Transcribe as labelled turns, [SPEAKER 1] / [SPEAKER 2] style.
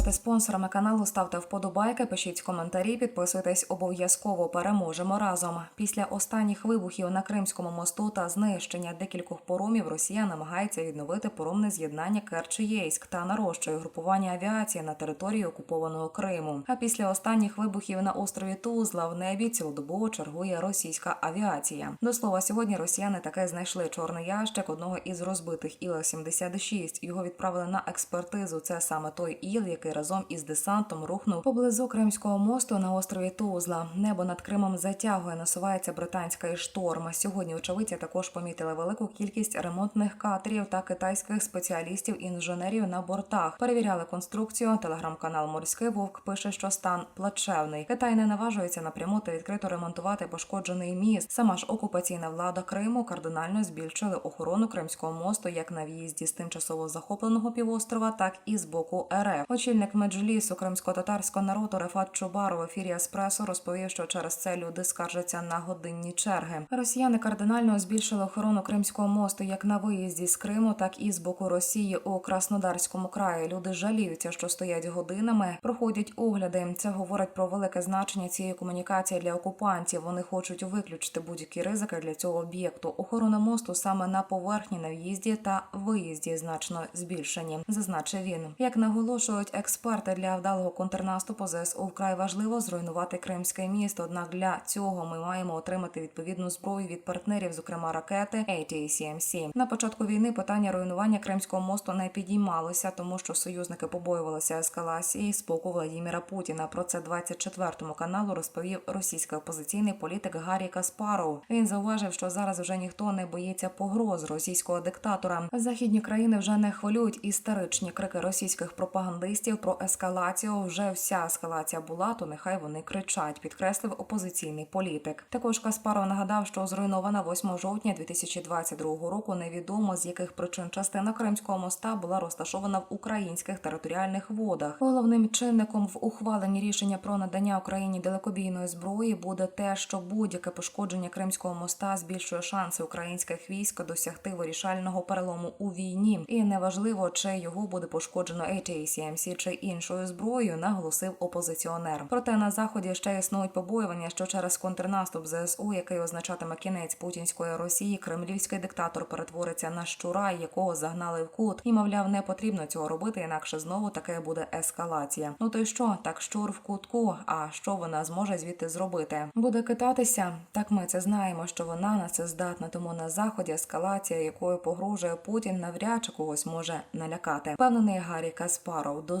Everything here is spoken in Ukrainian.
[SPEAKER 1] Ставайте спонсорами каналу, ставте вподобайки, пишіть коментарі, підписуйтесь обов'язково. Переможемо разом. Після останніх вибухів на Кримському мосту та знищення декількох поромів Росія намагається відновити поромне з'єднання Керчі-Єйськ та нарощує групування авіації на території окупованого Криму. А після останніх вибухів на острові Тузла в небі цілодобово чергує російська авіація. До слова, сьогодні росіяни таки знайшли чорний ящик одного із розбитих Іл-76. Його відправили на експертизу. Це саме той іл, який разом із десантом рухнув поблизу Кримського мосту на острові Тузла. Небо над Кримом затягує, насувається британська і шторм. Сьогодні очевидці також помітили велику кількість ремонтних катерів та китайських спеціалістів-інженерів на бортах. Перевіряли конструкцію. Телеграм-канал Морський Вовк пише, що стан плачевний. Китай не наважується напряму та відкрито ремонтувати пошкоджений міст. Сама ж окупаційна влада Криму кардинально збільшили охорону Кримського мосту як на в'їзді з тимчасово захопленого півострова, так і з боку РФ. Очільник меджлісу кримсько-татарського народу Рефат Чубаров в ефірі Еспресо розповів, що через це люди скаржаться на годинні черги. Росіяни кардинально збільшили охорону Кримського мосту як на виїзді з Криму, так і з боку Росії у Краснодарському краї. Люди жаліються, що стоять годинами, проходять огляди. Це говорить про велике значення цієї комунікації для окупантів. Вони хочуть виключити будь-які ризики для цього об'єкту. Охорона мосту саме на поверхні на в'їзді та виїзді значно збільшені, зазначив він. Як наголошують експерти для вдалого контрнаступу ЗСУ вкрай важливо зруйнувати Кримське місто. Однак для цього ми маємо отримати відповідну зброю від партнерів, зокрема ракети ATACMC. На початку війни питання руйнування Кримського мосту не підіймалося, тому що союзники побоювалися ескалації з боку Владіміра Путіна. Про це 24 каналу розповів російський опозиційний політик Гаррі Каспаров. Він зауважив, що зараз вже ніхто не боїться погроз російського диктатора. Західні країни вже не хвилюють істеричні крики російських пропагандистів про ескалацію. Вже вся ескалація була, то нехай вони кричать, підкреслив опозиційний політик. Також Каспаров нагадав, що зруйнована 8 жовтня 2022 року. Невідомо з яких причин частина Кримського моста була розташована в українських територіальних водах. Головним чинником в ухваленні рішення про надання Україні далекобійної зброї буде те, що будь-яке пошкодження Кримського моста збільшує шанси українських військ досягти вирішального перелому у війні, і неважливо, чи його буде пошкоджено ATACMC чи іншою зброєю, наголосив опозиціонер. Проте на заході ще існують побоювання, що через контрнаступ ЗСУ, який означатиме кінець путінської Росії, кремлівський диктатор перетвориться на щура, якого загнали в кут, і мовляв, не потрібно цього робити, інакше знову таке буде ескалація. Ну то й що так щур в кутку? А що вона зможе звідти зробити? Буде китатися? Так ми це знаємо, що вона на це здатна. Тому на заході ескалація, якою погрожує Путін, навряд чи когось може налякати. Впевнений Гаррі Каспаров. До